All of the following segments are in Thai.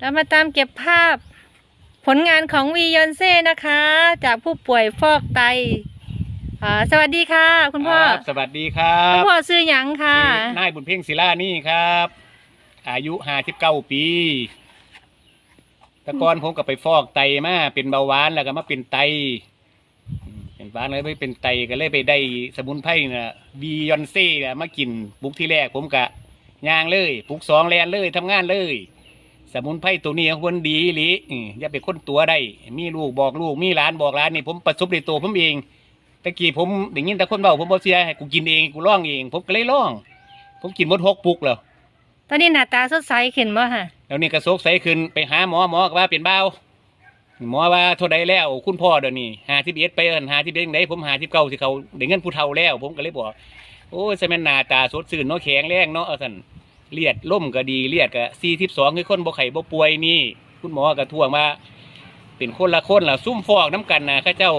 เรามาตามเก็บภาพ ผลงานของวียอนเซ่นะคะ จากผู้ป่วยฟอกไตอ่าสวัสดีค่ะ คุณพ่อรับสวัสดีครัคุณบพ่อซื้อหยังค่ะชื่อนายบุญเพ่งศิลานี่ครับ อายุห้าสิบเก้าปี แต่ก่อนผมก็ไปฟอกไตมาเป็นเบาหวานแล้วก็มาเป็นไตอืมเป็นเบาหวานเลยไปเป็นไตก็เลยไปได้สมุนไพรน่ะบียอนเซ่น่ะมากินปลุกที่แรกผมกะย่างเลยปลุกสองแลนเลยทำงานเลย สมุนไพรตัวนี้ของคนดีอีหลิอย่าไปค้นตัวได้ มีลูกบอกลูก มีหลานบอกหลานนี่ผมประสบในตัวผมเองตะกี้ผมได้ยินแต่คนเบาผมบอกเสียให้กูกินเองกูร้องเอง ผมก็เลยร้อง ผมกินหมดหกปุกแล้วตอนนี้หน้าตาสดใสขึ้นบ่ค่ะ แล้วนี่กระโซกใสขึ้นไปหาหมอหมอก็ว่าเป็นเบาหมอว่าเท่าใดแล้ว คุณพ่อเดี๋ยวนี้หาที่เอ็ดไปเอินหาที่เอ็ดไหนผมหาที่เก่าที่เขาได้เงินผู้เฒ่าแล้ว ผมก็เลยบอกโอ้ยสมัยหน้าตาสดชื่นเนาะแข็งแรงเนาะเอาสัน เลียดล่มก็ดีเลียดก็สี่ทิบสองคือคนบ่ไข่บ่ป่วยนี่ คุณหมอก็ท่วงว่าเป็นคนละคนล่ะซุ่มฟอกน้ำกันนะข้าเจ้า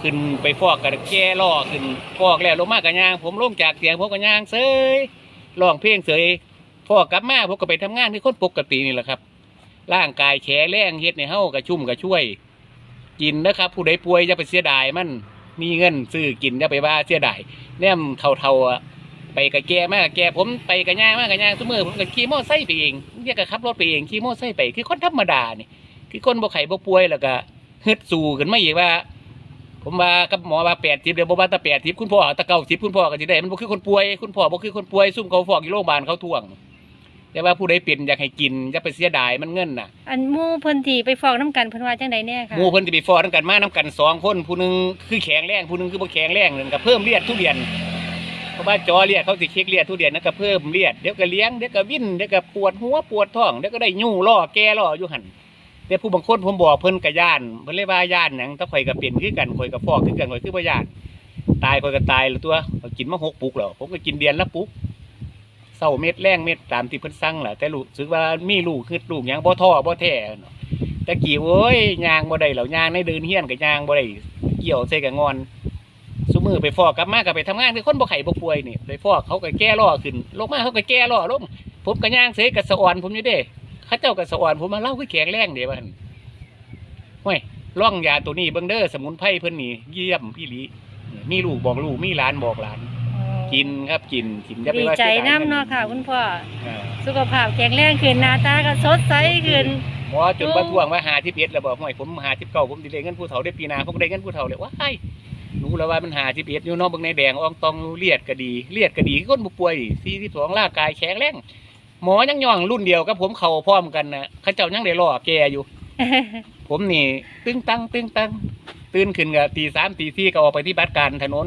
ขึ้นไปฟอกกันแก้ล่อขึ้นฟอกแล้วลงมากันยาง ผมลงจากเตียงผมกันยางเสยร้องเพลงเสยฟอกกลับมาผมก็ไปทำงานที่คนปกตินี่แหละครับ ร่างกายแข็งแรงเฮ็ดในเฮากระชุ่มกระช่วย กินนะครับ ผู้ใดป่วยอย่าไปเสียดายมันมีเงินซื้อกินอย่าไปว่าเสียดายแนมเท่าๆ ไปกับแกมากแกผมไปกับย่างมากกับย่างทุกมือผมก็ขี่มอไซค์ไปเองเรียกกับขับรถไปเองขี่มอไซค์ไปคือคนธรรมดานี่คือคนบ่ไข่บ่ป่วยแล้วก็ฮึดสู้ขึ้นมาอีกว่า ผมว่ากับหมอว่าแปดทิพย์เดี๋ยวบ่ว่าแตะแปดทิพย์คุณพ่อเอาแตะเก้าทิพย์คุณพ่อก็สิได้มันบ่คือคนป่วยคุณพ่อบ่คือคนป่วยซุ่มเขาฟอกอยู่โรงพยาบาลเขาท่วงแต่ว่าผู้ใดเป็นอยากให้กินอย่าไปเสียดายมันเงินน่ะ อันหมู่เพิ่นที่ไปฟอกน้ำกันเพิ่นว่าจังไดแน่ค่ะหมู่เพิ่นสิไปฟอกนำกันมานํกันสองคนผู้หนึงคือแข็งแรงผู้หนึงคือบ่แข็งแรงนั่นก็เพิ่มเลือดทุเรียน เพราะว่าจอเลือดเขาสิเช็คเลือดทุเรียนนั่นก็เพิ่มเลือดเดี๋ยวก็เลี้ยงเดี๋ยวก็วิ่นเดี๋ยวก็ปวดหัวปวดท้องเดี๋ยวก็ได้ยู่ล่อแก่ล่ออยู่หั่นแต่ผู้บางคนผมบอกเพิ่นกระย่านเพิ่นเลยว่าย่านหยังถ้าข่อยก็เป็นคือกันข่อยก็ฟอกคือกันข่อยคือบ่ย่าน ตายข่อยก็ตายแล้วตัวข่อยกินมาหกปุกแล้วผมก็กินเดือนละปุกเศร้าเม็ดแรงเม็ดตามที่เพิ่นสั่งแหละแต่รู้สึกว่ามีลูกคือลูกยังบ่ท้อบ่แท้เนะแต่กี้โอ้ยยางบ่ได้แล้วยางในเดินเฮี้ยนก็ย่างบ่ได้เกี่ยวใส่กับงอน ซุมือไปฟอกกลับมาก็ไปทำงานคือคนบ่ไข้บ่ป่วยนี่ไปฟอกเขาก็แก้ล้อขึ้นลงมาเขาก็แก้ล้อลงผมก็ย่างเสยกับสะอ่อนผมอยู่เด้เข้าเจ้ากับสะอ่อนผมมาเล่าคือแข็งแรงเดี๋ยวมันห้วยร่องยาตัวนี้เบิ่งเด้อสมุนไพรเพิ่นนี่เยี่ยมพี่ลีมีลูกบอกลูกมีหลานบอกหลาน กินครับกินกินอย่าไปดีว่าใจสียดยน้ำเนาะค่ะคุณพ่อเออสุขภาพแข็งแรงขึ้นหน้าตาก็สดใสขึ้นหมอจนประท้วงว่าหาทิพเอ็ดแล้วบอกห่วยผมหาทิพเก่าผมสิได้เงินผู้เฒ่าได้ปีหน้าผมก็ได้เงินผู้เฒ่าเลยว้าย รู้แล้วว่ามันหาทิพเอ็ดอยู่เนอกบางในแดงอองตองเลียดก็ดีเลียดก็ดีคือคนบ่ป่วยสี่ที่สองร่างกายแข็งแรงหมอยังย่องรุ่นเดียวกับผมเข้าพร้อมกันนะเขาเจ้ายังได้รอแกอยู่ ผมนี่ตึ้งตั้งตึ้งตั้งตื่นขึ้นกับตีสามตีสี่ก็ออกไปที่บัตรการถนน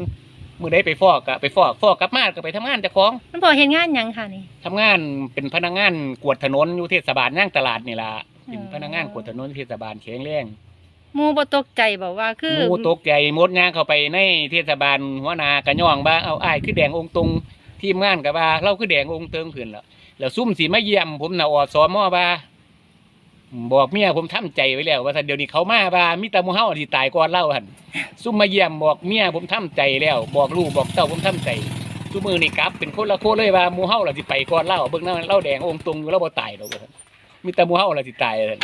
มือได้ไปฟอกกะไปฟอกฟอกกลับมาก็ไปทำงานเจ้าของคุณพ่อเห็นงานหยังค่ะนี่ทำงานเป็นพนักงานกวาดถนนอยู่เทศบาลย่างตลาดนี่ล่ะเป็นอ๋อพนักงานกวาดถนนเทศบาลแข็งแรง หมูบ่ตกใจบอกว่าคือ หมูตกใหมดย่างเข้าไปในเทศบาลหัวหนากระย่องบ้าเอาอ้ายคือแดงองค์ตรงทีมงานกับว่าเราคือแดงองค์เติงขึ้นแล้วแล้วซุ่มสีมาเยี่ยมผมน่ะออดสอมอบ้าบอกเมียผมทำใจไว้แล้วว่าถ้าเดี๋ยวนี้เขามาบ้ามิตรมูเฮาที่ตายก่อนเล่าหันซุ่มมาเยี่ยมบอกเมียผมทำใจแล้ว บอกลูกบอกเต้าผมทำใจซุมือนี่กลับเป็นคนละโคเลยว่ามูเฮาล่ะสิไปก่อนเล่าเบิ่งหน้าเล่าแดงองค์ตรงอยู่แล้วบ่ตายดอกว่าซั่มิตรมูเฮาล่ะสิตายเลย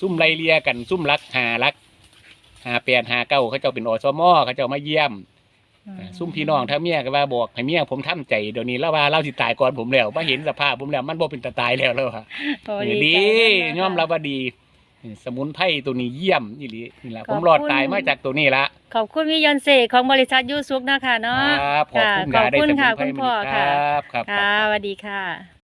ซุ่มไล่เลียกันซุ่มรักหารักหาแปดหาเก้าเขาเจ้าเป็นอสมเขาเจ้ามาเยี่ยมอืมซุ่มพี่น้องถ้าเมียก็ว่าบอกให้เมียผมทำใจเดี๋ยวนี้แล้วว่าเล่าสิตายก่อนผมแล้วมาเห็นสภาพผมแล้ว มันบ่เป็นตาตายแล้วแล้วค่ะโอ้นี่ใจดีนำยอมเนาะรับว่าดี สมุนไพรตัวนี้เยี่ยมนี่ลีนี่ละขอบผมรอดคุณตายมาจากตัวนี้ละขอบคุณวิยอนเซของบริษัทยูซุกนะคะเนาะครับขอบคุณค่ะยาได้ขอบคุณสมุนค่ะไพรคุณพ่อมาดีค่ะครับครับค่ะสวัสดีค่ะ